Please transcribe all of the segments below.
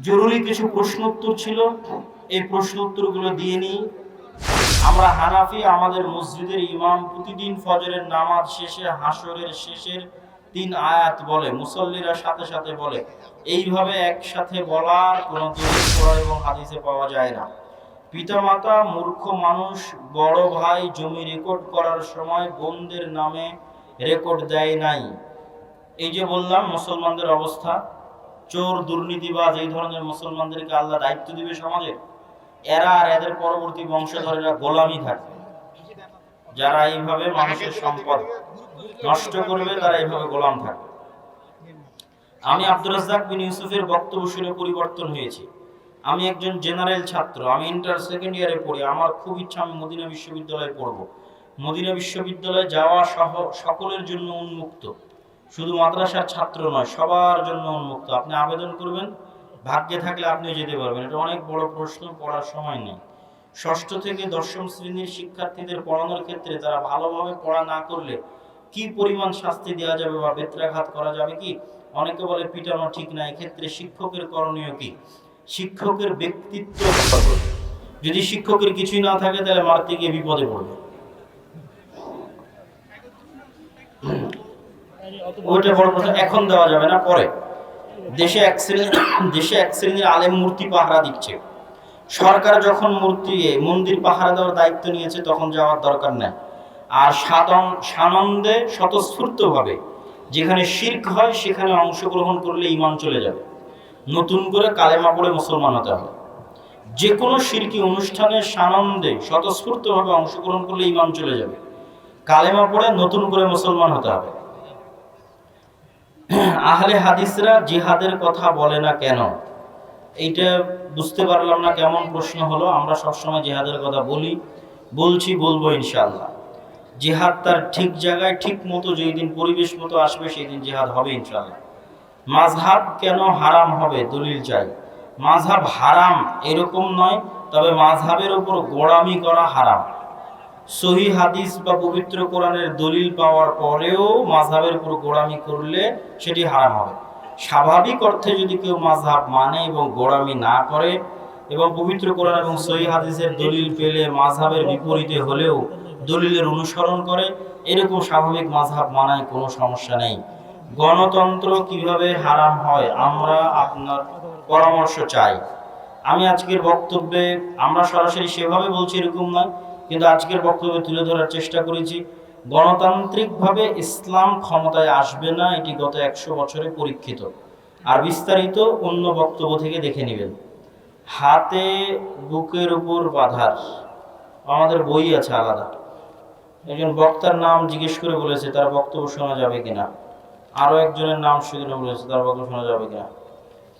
জরুরি কিছু প্রশ্ন উত্তর ছিল। এই প্রশ্ন উত্তরগুলো দিয়ে নিই। আমরা হানাফি আমাদের মসজিদের ইমাম প্রতিদিন ফজরের নামাজ শেষে হাসরের শেষের তিন আয়াত বলে, মুসল্লিরা সাথে সাথে বলে। এইভাবে একসাথে বলার কোনো এবং হাদিসে পাওয়া যায় না। পিতামাতা, মূর্খ মানুষ, বড় ভাই জমি রেকর্ড করার সময় বোনদের নামে রেকর্ড দেয় নাই। এই যে বললাম, মুসলমানদের অবস্থা। চোর, দুর্নীতিবাজ এই ধরনের মুসলমানদেরকে আল্লাহ দায়িত্ব দিবে সমাজে। এরা আর এদের পরবর্তী বংশধরেরা গোলামি থাকবে। যারা এইভাবে মানুষের সম্পদ নষ্ট করবে, তারা এইভাবে গোলাম থাকবে। আমি আব্দুর রাজ্জাক বিন ইউসুফের বক্তব্য শুনে পরিবর্তন হয়েছি। আমি একজন জেনারেল ছাত্র, আমি ইন্টার সেকেন্ড ইয়ারে পড়ি, আমার খুব ইচ্ছা আমি মদিনা বিশ্ববিদ্যালয়ে পড়ব। মদিনা বিশ্ববিদ্যালয়ে যাওয়া সহ সকলের জন্য উন্মুক্ত। শুধু মাদ্রাসার ছাত্র নয়, সবার জন্য উন্মুক্ত। আপনি আবেদন করবেন, ভাগ্যে থাকলে আপনিও যেতে পারবেন। এটা অনেক বড় প্রশ্ন, পড়ার সময় নেই। ষষ্ঠ থেকে দশম শ্রেণির শিক্ষার্থীদের পড়ানোর ক্ষেত্রে তারা ভালোভাবে পড়া না করলে কি পরিমাণ শাস্তি দেওয়া যাবে বা বেত্রাঘাত করা যাবে কি? অনেকে বলে পিটানো ঠিক না। এক্ষেত্রে শিক্ষকের করণীয় কি? শিক্ষকের ব্যক্তিত্ব যদি শিক্ষকের কিছুই না থাকে, তাহলে মারতে গিয়ে বিপদে পড়বে। ওইটা বড় কথা এখন দেওয়া যাবে না, পরে। দেশে এক শ্রেণির দেশে এক শ্রেণির আলেম মূর্তি পাহারা দিচ্ছে। সরকার যখন মূর্তি, মন্দির পাহারা দেওয়ার দায়িত্ব নিয়েছে, তখন যাওয়ার দরকার নেই। আর সাদন, সানন্দে স্বতঃস্ফূর্তভাবে যেখানে শির্ক হয়, সেখানে অংশগ্রহণ করলে ইমান চলে যাবে। নতুন করে কালেমা পড়ে মুসলমান হতে হবে। যে কোনো শিরকি অনুষ্ঠানে সানন্দে স্বতঃস্ফূর্তভাবে অংশগ্রহণ করলে ইমান চলে যাবে। কালেমা পড়ে নতুন করে মুসলমান হতে হবে। আহলে হাদিসরা জিহাদের কথা বলে না কেন? এইটা বুঝতে পারলাম না কেমন প্রশ্ন হলো। আমরা সবসময় জিহাদের কথা বলি, বলছি, বলব ইনশাআল্লাহ। জিহাদ তার ঠিক জায়গায়, ঠিক মতো যেই দিন পরিবেশ মতো আসবে, সেই দিন জিহাদ হবে ইনশাআল্লাহ। মাঝহাব কেন হারাম হবে? দলিল চাই। মাঝহাব হারাম এরকম নয়, তবে মাঝহাবের উপর গোড়ামি করা হারাম। সহি হাদিস বা পবিত্র কোরআনের দলিল পাওয়ার পরেও মাঝহাবের উপর গোড়ামি করলে সেটি হারাম হবে। স্বাভাবিক অর্থে যদি কেউ মাঝহাব মানে এবং গোড়ামি না করে এবং পবিত্র কোরআন এবং সহি হাদিসের দলিল পেলে মাঝহাবের বিপরীতে হলেও দলিলের অনুসরণ করে, এরকম স্বাভাবিক মাঝহাব মানায় কোনো সমস্যা নেই। গণতন্ত্র কীভাবে হারাম হয় আমরা আপনার পরামর্শ চাই। আমি আজকের বক্তব্যে আমরা সরাসরি সেভাবে বলছি এরকম নয় কিন্তু আজকের বক্তব্যে তুলে ধরার চেষ্টা করেছি। গণতান্ত্রিকভাবে ইসলাম ক্ষমতায় আসবে না, এটি গত একশো বছরে পরীক্ষিত। আর বিস্তারিত অন্য বক্তব্য থেকে দেখে নেবেন। হাতে বুকের উপর বাধার। আমাদের বই আছে আলাদা। একজন বক্তার নাম জিজ্ঞেস করে বলেছে, তার বক্তব্য শোনা যাবে কিনা? আরও একজনের নাম শুনে বলেছে, তার বক্তব্য শোনা যাবে কিনা?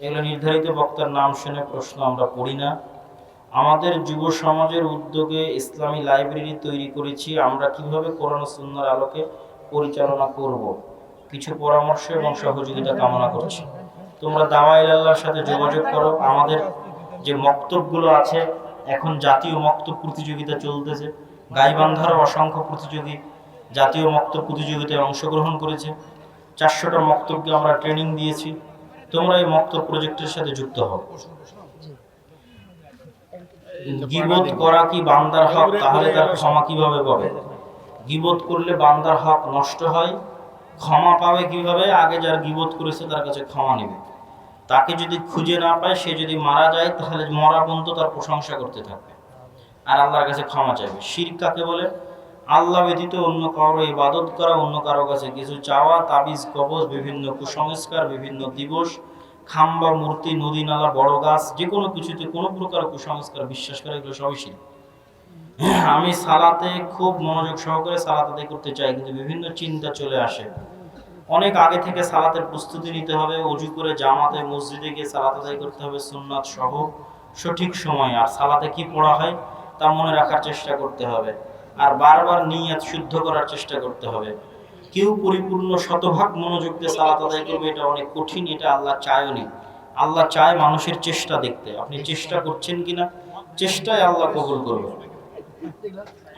এগুলো নির্ধারিত বক্তার নাম শুনে প্রশ্ন আমরা পড়ি না। আমাদের যুব সমাজের উদ্যোগে ইসলামী লাইব্রেরি তৈরি করেছি। আমরা কীভাবে কোরআন সুন্নার আলোকে পরিচালনা করব? কিছু পরামর্শ এবং সহযোগিতা কামনা করছি। তোমরা দাওয়াইল আল্লাহর সাথে যোগাযোগ করো। আমাদের যে মক্তবগুলো আছে, এখন জাতীয় মক্তব প্রতিযোগিতা চলতেছে। গাইবান্ধারও অসংখ্য প্রতিযোগী জাতীয় মক্তব প্রতিযোগিতায় অংশগ্রহণ করেছে। চারশোটা মক্তবকে আমরা ট্রেনিং দিয়েছি। তোমরা এই মক্তব প্রজেক্টের সাথে যুক্ত হও। গিবত করা কি বান্দার হক? তাহলে তার ক্ষমা কীভাবে পাবে? গিবত করলে বান্দার হক নষ্ট হয় ক্ষমা পাবে কীভাবে? আগে যার গিবত করেছে তার কাছে ক্ষমা নেবে। তাকে যদি খুঁজে না পায় সে যদি মারা যায় তাহলে মরা পর্যন্ত তার প্রশংসা করতে থাকবে। আর আল্লাহর কাছে ক্ষমা চাইবে। শির কাকে বলে? আল্লাহ ব্যতীত অন্য কারও ইবাদত করা অন্য কারও কাছে কিছু চাওয়া তাবিজ কবজ বিভিন্ন কুসংস্কার বিভিন্ন দিবস খাম্বা মূর্তি, নদী, নালা, বড় গাছ, যে কোনো কিছুতে কোনো প্রকার কুসংস্কার বিশ্বাস করে এগুলো সবই শির আমি সালাতে খুব মনোযোগ সহকারে সালাত করতে চাই, কিন্তু বিভিন্ন চিন্তা চলে আসে। অনেক আগে থেকে সালাতের প্রস্তুতি নিতে হবে, অজু করে জামাতে, মসজিদে গিয়ে সালাত আদায় করতে হবে, সুন্নাত সহ সঠিক সময়। আর সালাতে কি পড়া হয়, তা মনে রাখার চেষ্টা করতে হবে। আর বারবার নিয়াত শুদ্ধ করার চেষ্টা করতে হবে। কেউ পরিপূর্ণ শতভাগ মনোযোগ দিয়ে সালাত আদায় করবে, এটা অনেক কঠিন, এটা আল্লাহ চায়ও নি আল্লাহ চায় মানুষের চেষ্টা দেখতে। আপনি চেষ্টা করছেন কিনা? চেষ্টায় আল্লাহ কবুল করবে।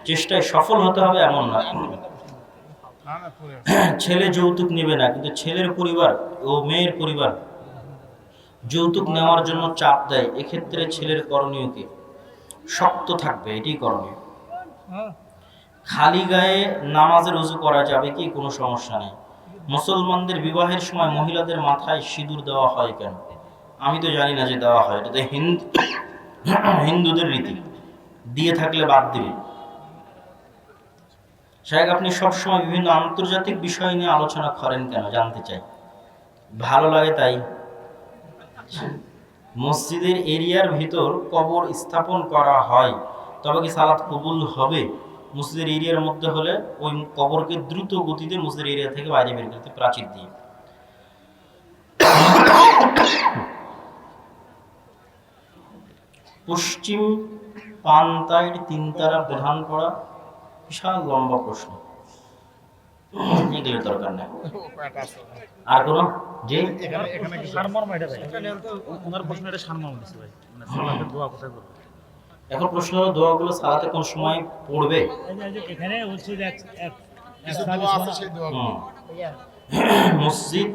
চেষ্টায় সফল হতে হবে এমন নয় ছেলে যৌতুক নেবে না, কিন্তু ছেলের পরিবার ও মেয়ের পরিবার যৌতুক নেওয়ার জন্য চাপ দেয়। এক্ষেত্রে ছেলের করণীয় কি? শক্ত থাকবে, এটাই করণীয়। খালি গায়ে নামাজের উজু করা যাবে কি? কোনো সমস্যা নেই। মুসলমানদের বিবাহের সময় মহিলাদের মাথায় সিঁদুর দেওয়া হয় কেন? আমি তো জানি না যে দেওয়া হয়। এটা তো হিন্দু হিন্দুদের রীতি। দিয়ে থাকলে বাদ দিবে। সাহেব আপনি সবসময় বিভিন্ন আন্তর্জাতিক বিষয় নিয়ে আলোচনা করেন কেন? জানতে চাই। ভালো লাগে তাই। মসজিদের এরিয়ার ভিতর কবর স্থাপন করা হয়। তবে কি সালাত কবুল হবে? মসজিদের এরিয়ার মধ্যে হলে ওই কবরকে দ্রুত গতিতে মসজিদের এরিয়া থেকে বাইরে বের করতে প্রাচীর দিয়ে। পশ্চিম পান্তাইর তিনতারা প্রধান পড়া বিশাল লম্বা প্রশ্ন। এগুলোর দরকার নেই। আর কোনো? যে এখানে এখানে সারমর্ম এটা ভাই। ওনার প্রশ্ন এটা সারমর্ম দিচ্ছে ভাই। মানে সালাতের দোয়া কোথায় করবে? এখন প্রশ্ন হলো দোয়াগুলো সালাতে কোন সময় পড়বে? এই যে- এই যে এখানে হচ্ছে যে এক এক এক কিছু সাহাবী দোয়া আছে শোনা- সেই দোয়া হুম। মসজিদ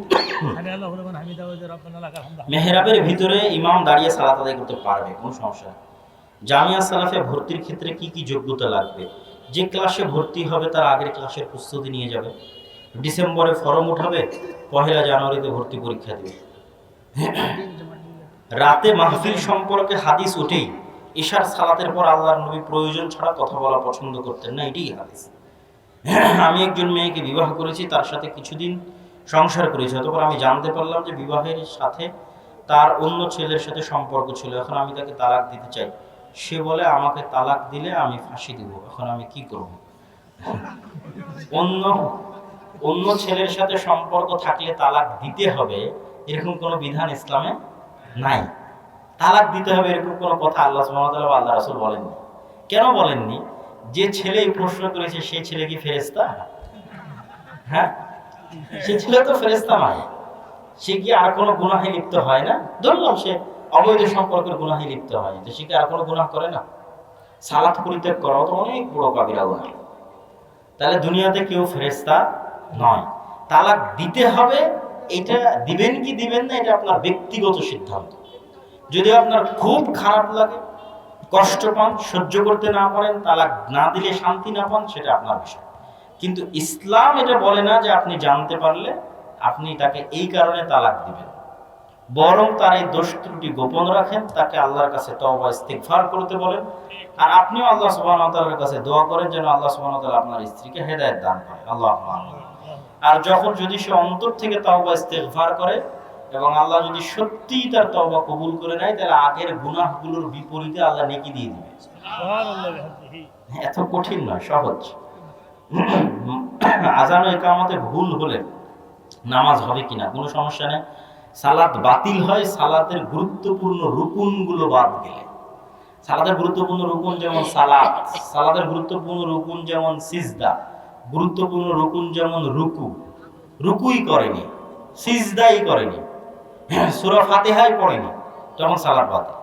সামি আল্লাহু লিমান হামিদাহু ওয়া রাব্বানা লাকাল হামদ। মেহরাবের ভিতরে ইমাম দাঁড়িয়ে সালাত আদায় করতে পারবে কোনো সমস্যা জামিয়া সালাফে ভর্তির ক্ষেত্রে কি কি যোগ্যতা লাগবে? যে ক্লাসে ভর্তি হবে তার আগের ক্লাসের প্রস্তুতি নিয়ে যাবে। ডিসেম্বরে ফর্ম উঠাবে পহেলা জানুয়ারিতে ভর্তি পরীক্ষা দেবে। রাতে মাহফিল সম্পর্কে হাদিস উঠেই ঈশার সালাতের পর আল্লাহর নবী প্রয়োজন ছাড়া কথা বলা পছন্দ করতেন না, এটাই হাদিস। আমি একজন মেয়েকে বিবাহ করেছি, তার সাথে কিছুদিন সংসার করেছি, অতপর আমি জানতে পারলাম যে বিবাহের সাথে তার অন্য ছেলের সাথে সম্পর্ক ছিল, এখন আমি তাকে তালাক দিতে চাই। সে বলে, আমাকে তালাক দিলে আমি ফাঁসি দিব, এখন আমি কি করব? অন্য অন্য ছেলের সাথে সম্পর্ক থাকলে তালাক দিতে হবে, এরকম কোনো বিধান ইসলামে নাই। তালাক দিতে হবে এরকম কোনো কথা আল্লাহ ওয়া আল্লাহ রাসূল বলেননি। কেন বলেননি? যে ছেলে প্রশ্ন করেছে সেই ছেলে কি ফেরেশতা? হ্যাঁ? সে ছেলে তো ফেরেশতা নয় সে কি আর কোনো গুনাহে লিপ্ত হয় না? ধরলাম সে অবৈধ সম্পর্কের গুনাহে লিপ্ত হয়, তো সে কি আর কোনো গুনাহ করে না? সালাত পরিত্যাগ করাও তো অনেক বড় কাবিরা গুনাহ তাহলে দুনিয়াতে কেউ ফেরেশতা নয়। তালাক দিতে হবে, এটা দিবেন কি দিবেন না, এটা আপনার ব্যক্তিগত সিদ্ধান্ত। যদি আপনার খুব খারাপ লাগে, কষ্ট পান, সহ্য করতে না পারেন, তালাক না দিলে শান্তি না পান, সেটা আপনার বিষয়। কিন্তু ইসলাম এটা বলে না যে আপনি জানতে পারলে আপনি তাকে এই কারণে তালাক দিবেন। বরং তার এই দোষ ত্রুটি গোপন রাখেন, তাকে আল্লাহর কাছে তওবা, ইস্তিগফার করতে বলেন। আর আপনিও আল্লাহ তাআলার কাছে দোয়া করেন যেন আল্লাহ ওয়া আপনার স্ত্রীকে হেদায়েত দান করে। আল্লাহ আর যখন যদি সে অন্তর থেকে তওবা, ইস্তিগফার করে এবং আল্লাহ যদি সত্যিই তার তওবা কবুল করে নেয় তাহলে আগের গুনাহগুলোর বিপরীতে আল্লাহ নেকি দিয়ে দিবে বিহামদিহি। এত কঠিন নয় সহজ। আজান একামতে ভুল হলে নামাজ হবে কিনা কোনো সমস্যা নেই। সালাদ বাতিল হয় সালাতের গুরুত্বপূর্ণ রুকুনগুলো বাদ গেলে। সালাদের গুরুত্বপূর্ণ রুকুন যেমন সালাদ সালাদের গুরুত্বপূর্ণ রুকুন যেমন সিজদা গুরুত্বপূর্ণ রুকুন যেমন রুকু। রুকুই করেনি সিজদাই করেনি। সুরা ফাতিহাই পড়েনি তখন সালাত বাতিল।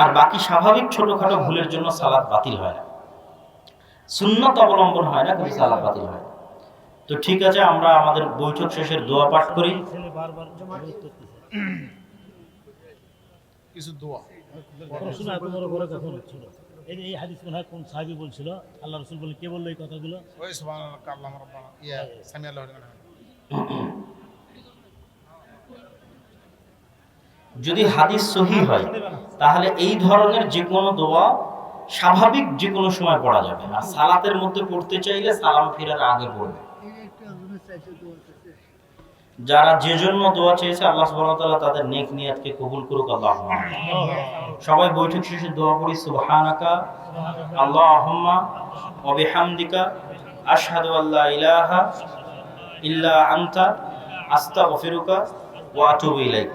আর বাকি স্বাভাবিক ছোটখাটো ভুলের জন্য সালাদ বাতিল হয় না। সুন্নত অবলম্বন হয় না কিন্তু সালাদ বাতিল হয়। তো ঠিক আছে আমরা আমাদের বৈঠক শেষের দোয়া পাঠ করি। বারবার কিছু দোয়া। এই হাদিস মনে হয় কোন সাহাবী বলছিল আল্লাহ রসুল বলে কে বলল এই কথাগুলো? যদি হাদিস সহি হয়, তাহলে এই ধরনের যে কোনো দোয়া স্বাভাবিক যে কোনো সময় পড়া যাবে আর সালাতের মধ্যে পড়তে চাইলে সালাম ফেরার আগে পড়বে। যারা যে জন্য দোয়া চেয়েছে, আল্লাহ সুবহানাহু তাদের নেক নিয়াতকে কবুল করুক, আল্লাহ সবাই বৈঠক শেষে দোয়া করি সুবহানাকা, আল্লাহুম্মা, ওয়া বিহামদিকা, আশহাদু আল্লা ইলাহা ইল্লা আনতা, আস্তাগফিরুকা ওয়া আতুবু ইলাইক।